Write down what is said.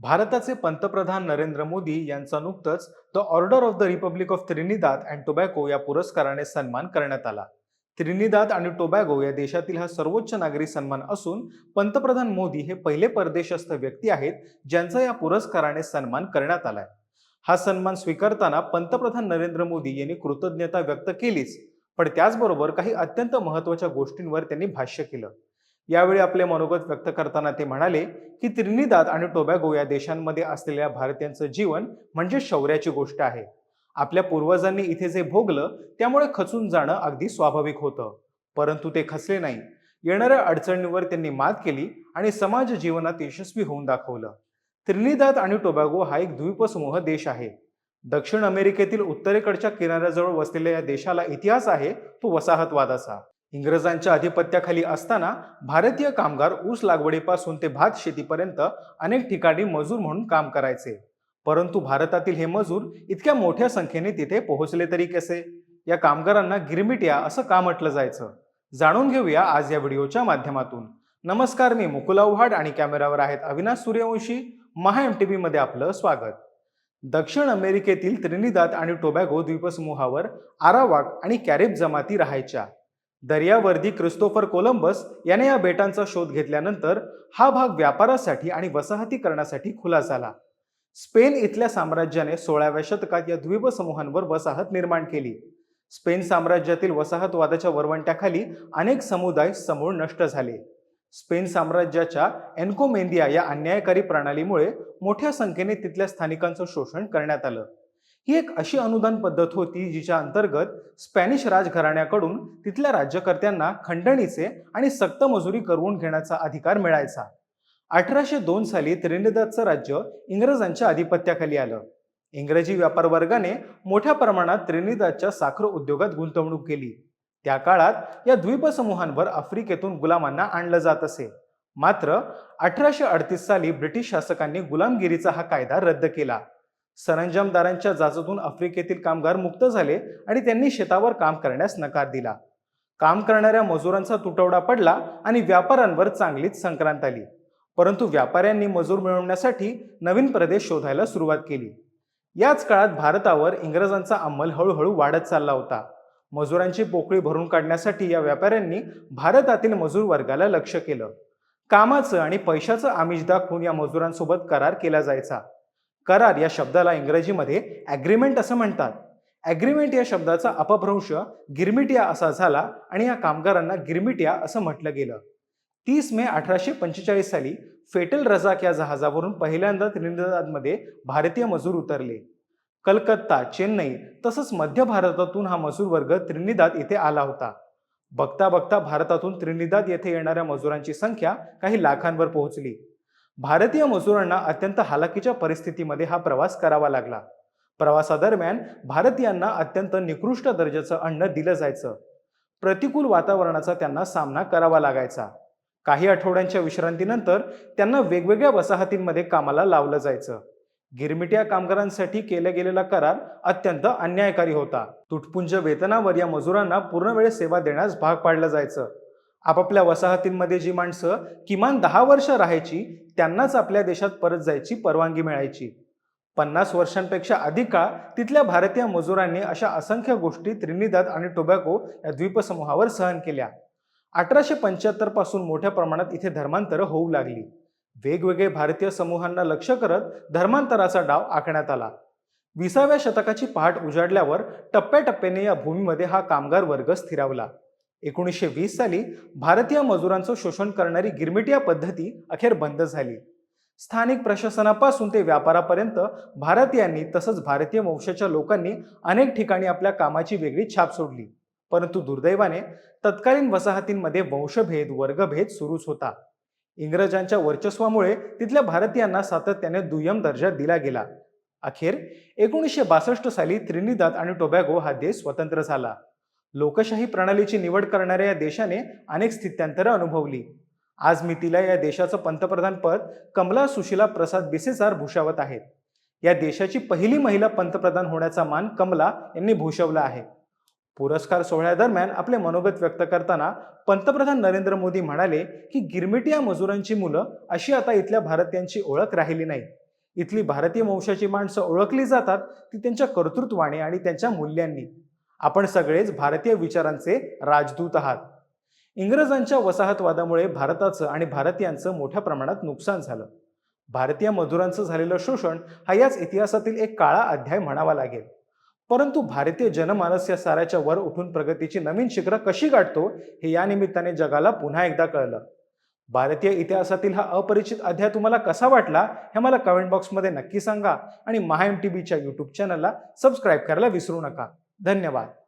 भारताचे पंतप्रधान नरेंद्र मोदी यांचा नुकतंच the order of the republic of Trinidad and Tobago या पुरस्काराने सन्मान करण्यात आला. त्रिनिदाद आणि टोबॅगो या देशातील हा सर्वोच्च नागरी सन्मान असून पंतप्रधान मोदी हे पहिले परदेशस्थ व्यक्ती आहेत ज्यांचा या पुरस्काराने सन्मान करण्यात आलाय. हा सन्मान स्वीकारताना पंतप्रधान नरेंद्र मोदी यांनी कृतज्ञता व्यक्त केलीच पण त्याचबरोबर काही अत्यंत महत्त्वाच्या गोष्टींवर त्यांनी भाष्य केलं. यावेळी आपले मनोगत व्यक्त करताना ते म्हणाले की त्रिनिदाद आणि टोबॅगो या देशांमध्ये असलेल्या भारतीयांचं जीवन म्हणजे शौर्याची गोष्ट आहे. आपल्या पूर्वजांनी इथे जे भोगलं त्यामुळे खचून जाणं अगदी स्वाभाविक होतं. परंतु ते खचले नाही. येणाऱ्या अडचणींवर त्यांनी मात केली आणि समाज जीवनात यशस्वी होऊन दाखवलं. त्रिनिदाद आणि टोबॅगो हा एक द्वीपसमूह देश आहे. दक्षिण अमेरिकेतील उत्तरेकडच्या किनाऱ्याजवळ वसलेल्या या देशाला इतिहास आहे तो वसाहतवादाचा इंग्रजांच्या अधिपत्याखाली असताना भारतीय कामगार ऊस लागवडीपासून ते भात शेतीपर्यंत अनेक ठिकाणी मजूर म्हणून काम करायचे. परंतु भारतातील हे मजूर इतक्या मोठ्या संख्येने तिथे पोहोचले तरी कसे? या कामगारांना गिरमिटिया असं का म्हटलं जायचं? जाणून घेऊया आज या व्हिडिओच्या माध्यमातून. नमस्कार मी मुकुल आव्हाड आणि कॅमेरावर आहेत अविनाश सूर्यवंशी. महा एम टी मध्ये आपलं स्वागत. दक्षिण अमेरिकेतील त्रिनिदाद आणि टोबॅगो द्वीपसमूहावर आरावाक आणि कॅरिब जमाती राहायच्या. दर्यावर्दी क्रिस्तोफर कोलंबस याने या बेटांचा शोध घेतल्यानंतर हा भाग व्यापारासाठी आणि वसाहतीकरणासाठी खुला झाला. स्पेन इथल्या साम्राज्याने सोळाव्या शतकात या द्वीपसमूहांवर वसाहत निर्माण केली. स्पेन साम्राज्यातील वसाहतवादाच्या वरवंट्याखाली अनेक समुदाय समूळ नष्ट झाले. स्पेन साम्राज्याच्या एन्कोमेंदिया या अन्यायकारी प्रणालीमुळे मोठ्या संख्येने तिथल्या स्थानिकांचं शोषण करण्यात आलं. ही एक अशी अनुदान पद्धत होती जिच्या अंतर्गत स्पॅनिश राजघराण्याकडून तिथल्या राज्यकर्त्यांना खंडणीचे आणि सक्त मजुरी करवून घेण्याचा अधिकार मिळायचा. अठराशे दोन साली त्रिनिदादचं राज्य इंग्रजांच्या अधिपत्याखाली आलं. इंग्रजी व्यापार वर्गाने मोठ्या प्रमाणात त्रिनिदादच्या साखर उद्योगात गुंतवणूक केली. त्या काळात या द्वीपसमूहांवर आफ्रिकेतून गुलामांना आणलं जात असे. मात्र अठराशे अडतीस साली ब्रिटिश शासकांनी गुलामगिरीचा हा कायदा रद्द केला. सरंजामदारांच्या जाचातून आफ्रिकेतील कामगार मुक्त झाले आणि त्यांनी शेतावर काम करण्यास नकार दिला. काम करणाऱ्या मजुरांचा तुटवडा पडला आणि व्यापाऱ्यांवर चांगलीच संक्रांत आली. परंतु व्यापाऱ्यांनी मजूर मिळवण्यासाठी नवीन प्रदेश शोधायला सुरुवात केली. याच काळात भारतावर इंग्रजांचा अंमल हळूहळू वाढत चालला होता. मजुरांची पोकळी भरून काढण्यासाठी या व्यापाऱ्यांनी भारतातील मजूर वर्गाला लक्ष केलं. कामाचं आणि पैशाचं आमिष दाखवून या मजुरांसोबत करार केला जायचा. करार या शब्दाला इंग्रजीमध्ये ॲग्रीमेंट असं म्हणतात. ॲग्रीमेंट या शब्दाचा अपभ्रंश गिरमिटिया असा झाला आणि या कामगारांना गिरमिटिया असं म्हटलं गेलं. तीस मे अठराशे पंचेचाळीस साली फेटल रजाक या जहाजावरून पहिल्यांदा त्रिनिदादमध्ये भारतीय मजूर उतरले. कलकत्ता चेन्नई तसंच मध्य भारतातून हा मजूर वर्ग त्रिनिदाद येथे आला होता. बघता बघता भारतातून त्रिनिदाद येथे येणाऱ्या मजुरांची संख्या काही लाखांवर पोहोचली. भारतीय मजुरांना अत्यंत हालाकीच्या परिस्थितीमध्ये हा प्रवास करावा लागला. प्रवासादरम्यान भारतीयांना अत्यंत निकृष्ट दर्जाचं अन्न दिलं जायचं. प्रतिकूल वातावरणाचा त्यांना सामना करावा लागायचा. काही आठवड्यांच्या विश्रांतीनंतर त्यांना वेगवेगळ्या वसाहतींमध्ये कामाला लावलं जायचं. गिरमिट्या कामगारांसाठी केला गेलेला करार अत्यंत अन्यायकारी होता. तुटपुंज वेतनावर या मजुरांना पूर्ण वेळ सेवा देण्यास भाग पाडलं जायचं. आपापल्या वसाहतींमध्ये जी माणसं किमान दहा वर्ष राहायची त्यांनाच आपल्या देशात परत जायची परवानगी मिळायची. पन्नास वर्षांपेक्षा अधिक काळ तिथल्या भारतीय मजुरांनी अशा असंख्य गोष्टी त्रिनिदाद आणि टोबॅको या द्वीपसमूहावर सहन केल्या. अठराशे पंच्याहत्तरपासून मोठ्या प्रमाणात इथे धर्मांतरं होऊ लागली. वेगवेगळे भारतीय समूहांना लक्ष करत धर्मांतराचा डाव आखण्यात आला. विसाव्या शतकाची पहाट उजाडल्यावर टप्प्याटप्प्याने या भूमीमध्ये हा कामगार वर्ग स्थिरावला. एकोणीसशे वीस साली भारतीय मजुरांचं शोषण करणारी गिरमिटिया पद्धती अखेर बंद झाली. स्थानिक प्रशासनापासून ते व्यापारापर्यंत भारतीयांनी तसंच भारतीय वंशाच्या लोकांनी अनेक ठिकाणी आपल्या कामाची वेगळी छाप सोडली. परंतु दुर्दैवाने तत्कालीन वसाहतींमध्ये वंशभेद वर्गभेद सुरूच होता. इंग्रजांच्या वर्चस्वामुळे तिथल्या भारतीयांना सातत्याने दुय्यम दर्जा दिला गेला. अखेर एकोणीसशे बासष्ट साली त्रिनिदाद आणि टोबॅगो हा देश स्वतंत्र झाला. लोकशाही प्रणालीची निवड करणाऱ्या या देशाने अनेक स्थित्यांतरं अनुभवली. आज मी तिला या देशाचं पंतप्रधान पद कमला सुशीला प्रसाद बिसेसार भूषावत आहेत या देशाची पहिली महिला पंतप्रधान होण्याचा मान कमला यांनी भूषवला आहे. पुरस्कार सोहळ्यादरम्यान आपले मनोगत व्यक्त करताना पंतप्रधान नरेंद्र मोदी म्हणाले की गिरमिटिया मजुरांची मुलं अशी आता इथल्या भारतीयांची ओळख राहिली नाही. इथली भारतीय वंशाची माणसं ओळखली जातात ती त्यांच्या कर्तृत्वाने आणि त्यांच्या मूल्यांनी. आपण सगळेच भारतीय विचारांचे राजदूत आहात. इंग्रजांच्या वसाहतवादामुळे भारताचं आणि भारतीयांचं मोठ्या प्रमाणात नुकसान झालं. भारतीय मजुरांचं झालेलं शोषण हा याच इतिहासातील एक काळा अध्याय म्हणावा लागेल. परंतु भारतीय जनमानस या साऱ्याच्या वर उठून प्रगतीची नवीन शिखरं कशी गाठतो हे या निमित्ताने जगाला पुन्हा एकदा कळलं. भारतीय इतिहासातील हा अपरिचित अध्याय तुम्हाला कसा वाटला हे मला कमेंट बॉक्समध्ये नक्की सांगा आणि महा एम टी बीच्या यूट्यूब चॅनलला सबस्क्राईब करायला विसरू नका. धन्यवाद.